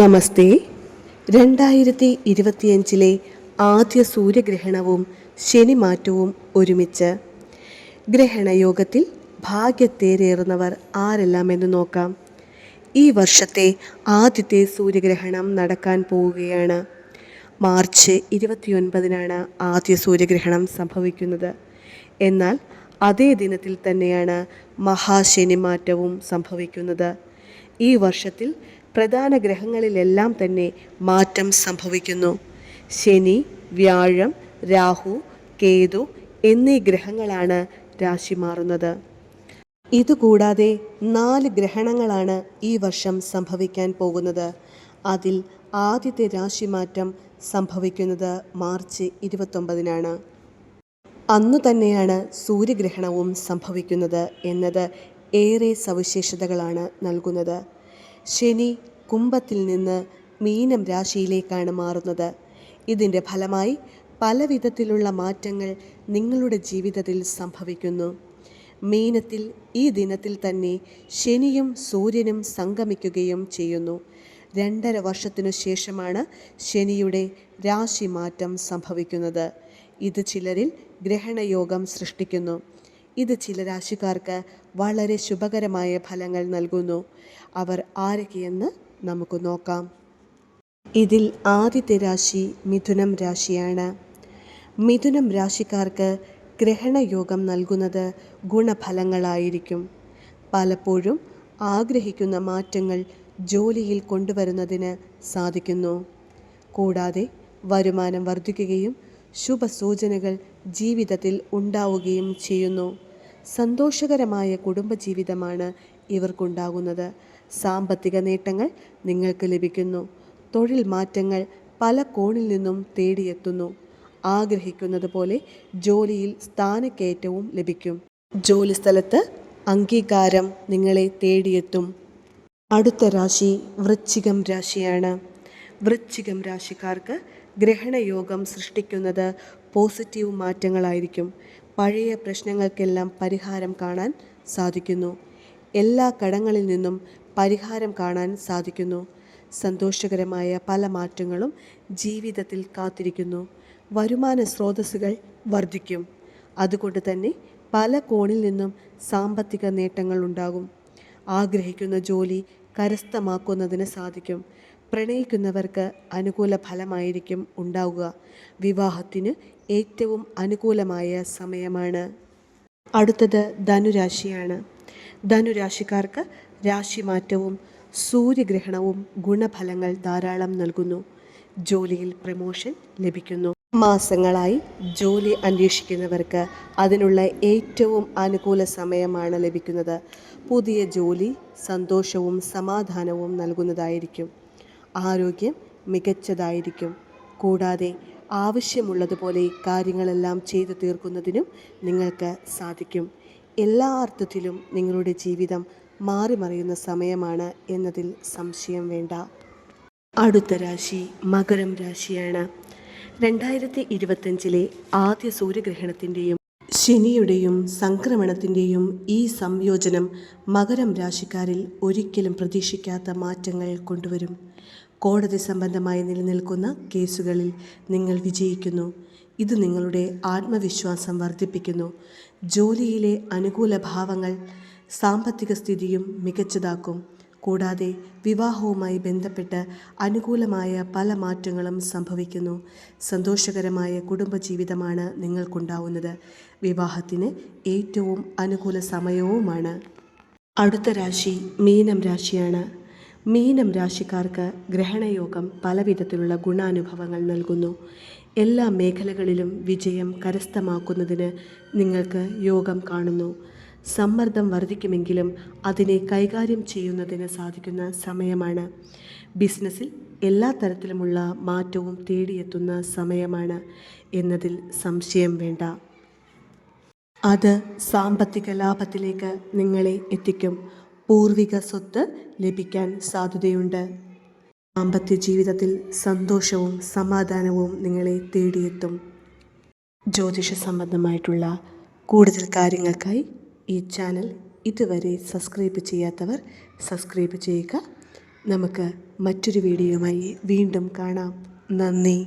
നമസ്തേ. രണ്ടായിരത്തി ഇരുപത്തിയഞ്ചിലെ ആദ്യ സൂര്യഗ്രഹണവും ശനിമാറ്റവും ഒരുമിച്ച്. ഗ്രഹണയോഗത്തിൽ ഭാഗ്യത്തേരേറുന്നവർ ആരെല്ലാമെന്ന് നോക്കാം. ഈ വർഷത്തെ ആദ്യത്തെ സൂര്യഗ്രഹണം നടക്കാൻ പോവുകയാണ്. മാർച്ച് ഇരുപത്തിയൊൻപതിനാണ് ആദ്യ സൂര്യഗ്രഹണം സംഭവിക്കുന്നത്. എന്നാൽ അതേ ദിനത്തിൽ തന്നെയാണ് മഹാശനിമാറ്റവും സംഭവിക്കുന്നത്. ഈ വർഷത്തിൽ പ്രധാന ഗ്രഹങ്ങളിലെല്ലാം തന്നെ മാറ്റം സംഭവിക്കുന്നു. ശനി വ്യാഴം രാഹു കേതു എന്നീ ഗ്രഹങ്ങളാണ് രാശി മാറുന്നത്. ഇതുകൂടാതെ നാല് ഗ്രഹണങ്ങളാണ് ഈ വർഷം സംഭവിക്കാൻ പോകുന്നത്. അതിൽ ആദ്യത്തെ രാശിമാറ്റം സംഭവിക്കുന്നത് മാർച്ച് ഇരുപത്തൊമ്പതിനാണ്. അന്നു തന്നെയാണ് സൂര്യഗ്രഹണവും സംഭവിക്കുന്നത് എന്നത് ഏറെ സവിശേഷതകളാണ് നൽകുന്നത്. ശനി കുംഭത്തിൽ നിന്ന് മീനം രാശിയിലേക്കാണ് മാറുന്നത്. ഇതിന്റെ ഫലമായി പല വിധത്തിലുള്ള മാറ്റങ്ങൾ നിങ്ങളുടെ ജീവിതത്തിൽ സംഭവിക്കുന്നു. മീനത്തിൽ ഈ ദിനത്തിൽ തന്നെ ശനിയും സൂര്യനും സംഗമിക്കുകയും ചെയ്യുന്നു. രണ്ടര വർഷത്തിനു ശേഷമാണ് ശനിയുടെ രാശിമാറ്റം സംഭവിക്കുന്നത്. ഇത് ചിലരിൽ ഗ്രഹണയോഗം സൃഷ്ടിക്കുന്നു. ഇത് ചില രാശിക്കാർക്ക് വളരെ ശുഭകരമായ ഫലങ്ങൾ നൽകുന്നു. അവർ ആരൊക്കെയെന്ന് നമുക്ക് നോക്കാം. ഇതിൽ ആദ്യത്തെ രാശി മിഥുനം രാശിയാണ്. മിഥുനം രാശിക്കാർക്ക് ഗ്രഹണയോഗം നൽകുന്നത് ഗുണഫലങ്ങളായിരിക്കും. പലപ്പോഴും ആഗ്രഹിക്കുന്ന മാറ്റങ്ങൾ ജോലിയിൽ കൊണ്ടുവരുന്നതിന് സാധിക്കുന്നു. കൂടാതെ വരുമാനം വർദ്ധിക്കുകയും ശുഭസൂചനകൾ ജീവിതത്തിൽ ഉണ്ടാവുകയും ചെയ്യുന്നു. സന്തോഷകരമായ കുടുംബജീവിതമാണ് ഇവർക്കുണ്ടാകുന്നത്. സാമ്പത്തിക നേട്ടങ്ങൾ നിങ്ങൾക്ക് ലഭിക്കുന്നു. തൊഴിൽ മാറ്റങ്ങൾ പല കോണിൽ നിന്നും തേടിയെത്തുന്നു. ആഗ്രഹിക്കുന്നത് പോലെ ജോലിയിൽ സ്ഥാനക്കയറ്റവും ലഭിക്കും. ജോലിസ്ഥലത്ത് അംഗീകാരം നിങ്ങളെ തേടിയെത്തും. അടുത്ത രാശി വൃശ്ചികം രാശിയാണ്. വൃശ്ചികം രാശിക്കാർക്ക് ഗ്രഹണയോഗം സൃഷ്ടിക്കുന്നത് പോസിറ്റീവ് മാറ്റങ്ങളായിരിക്കും. പഴയ പ്രശ്നങ്ങൾക്കെല്ലാം പരിഹാരം കാണാൻ സാധിക്കുന്നു. എല്ലാ കടങ്ങളിൽ നിന്നും പരിഹാരം കാണാൻ സാധിക്കുന്നു. സന്തോഷകരമായ പല മാറ്റങ്ങളും ജീവിതത്തിൽ കാത്തിരിക്കുന്നു. വരുമാന സ്രോതസ്സുകൾ വർദ്ധിക്കും. അതുകൊണ്ട് തന്നെ പല കോണിൽ നിന്നും സാമ്പത്തിക നേട്ടങ്ങൾ ഉണ്ടാകും. ആഗ്രഹിക്കുന്ന ജോലി കരസ്ഥമാക്കുന്നതിന് സാധിക്കും. പ്രണയിക്കുന്നവർക്ക് അനുകൂല ഫലമായിരിക്കും ഉണ്ടാവുക. വിവാഹത്തിന് ഏറ്റവും അനുകൂലമായ സമയമാണ്. അടുത്തത് ധനുരാശിയാണ്. ധനുരാശിക്കാർക്ക് രാശിമാറ്റവും സൂര്യഗ്രഹണവും ഗുണഫലങ്ങൾ ധാരാളം നൽകുന്നു. ജോലിയിൽ പ്രമോഷൻ ലഭിക്കുന്നു. മാസങ്ങളായി ജോലി അന്വേഷിക്കുന്നവർക്ക് അതിനുള്ള ഏറ്റവും അനുകൂല സമയമാണ് ലഭിക്കുന്നത്. പുതിയ ജോലി സന്തോഷവും സമാധാനവും നൽകുന്നതായിരിക്കും. ആരോഗ്യം മികച്ചതായിരിക്കും. കൂടാതെ ആവശ്യമുള്ളതുപോലെ കാര്യങ്ങളെല്ലാം ചെയ്തു തീർക്കുന്നതിനും നിങ്ങൾക്ക് സാധിക്കും. എല്ലാ അർത്ഥത്തിലും നിങ്ങളുടെ ജീവിതം മാറിമറിയുന്ന സമയമാണ് എന്നതിൽ സംശയം വേണ്ട. അടുത്ത രാശി മകരം രാശിയാണ്. രണ്ടായിരത്തി ഇരുപത്തഞ്ചിലെ ആദ്യ സൂര്യഗ്രഹണത്തിന്റെയും ശനിയുടെയും സംക്രമണത്തിന്റെയും ഈ സംയോജനം മകരം രാശിക്കാരിൽ ഒരിക്കലും പ്രതീക്ഷിക്കാത്ത മാറ്റങ്ങൾ കൊണ്ടുവരും. കോടതി സംബന്ധമായി നിലനിൽക്കുന്ന കേസുകളിൽ നിങ്ങൾ വിജയിക്കുന്നു. ഇത് നിങ്ങളുടെ ആത്മവിശ്വാസം വർദ്ധിപ്പിക്കുന്നു. ജോലിയിലെ അനുകൂല ഭാവങ്ങൾ സാമ്പത്തിക സ്ഥിതിയും മികച്ചതാക്കും. കൂടാതെ വിവാഹവുമായി ബന്ധപ്പെട്ട് അനുകൂലമായ പല മാറ്റങ്ങളും സംഭവിക്കുന്നു. സന്തോഷകരമായ കുടുംബജീവിതമാണ് നിങ്ങൾക്കുണ്ടാവുന്നത്. വിവാഹത്തിന് ഏറ്റവും അനുകൂല സമയവുമാണ്. അടുത്ത രാശി മീനം രാശിയാണ്. മീനം രാശിക്കാർക്ക് ഗ്രഹണയോഗം പലവിധത്തിലുള്ള ഗുണാനുഭവങ്ങൾ നൽകുന്നു. എല്ലാ മേഖലകളിലും വിജയം കരസ്ഥമാക്കുന്നതിന് നിങ്ങൾക്ക് യോഗം കാണുന്നു. സമ്മർദ്ദം വർദ്ധിക്കുമെങ്കിലും അതിനെ കൈകാര്യം ചെയ്യുന്നതിന് സാധിക്കുന്ന സമയമാണ്. ബിസിനസ്സിൽ എല്ലാ തരത്തിലുമുള്ള മാറ്റവും തേടിയെത്തുന്ന സമയമാണ് എന്നതിൽ സംശയം വേണ്ട. അത് സാമ്പത്തിക ലാഭത്തിലേക്ക് നിങ്ങളെ എത്തിക്കും. പൂർവിക സ്വത്ത് ലഭിക്കാൻ സാധ്യതയുണ്ട് ദാമ്പത്യ ജീവിതത്തിൽ സന്തോഷവും സമാധാനവും നിങ്ങളെ തേടിയെത്തും. ജ്യോതിഷ സംബന്ധമായിട്ടുള്ള കൂടുതൽ കാര്യങ്ങൾക്കായി ഈ ചാനൽ ഇതുവരെ സബ്സ്ക്രൈബ് ചെയ്യാത്തവർ സബ്സ്ക്രൈബ് ചെയ്യുക. നമുക്ക് മറ്റൊരു വീഡിയോയുമായി വീണ്ടും കാണാം. നന്ദി.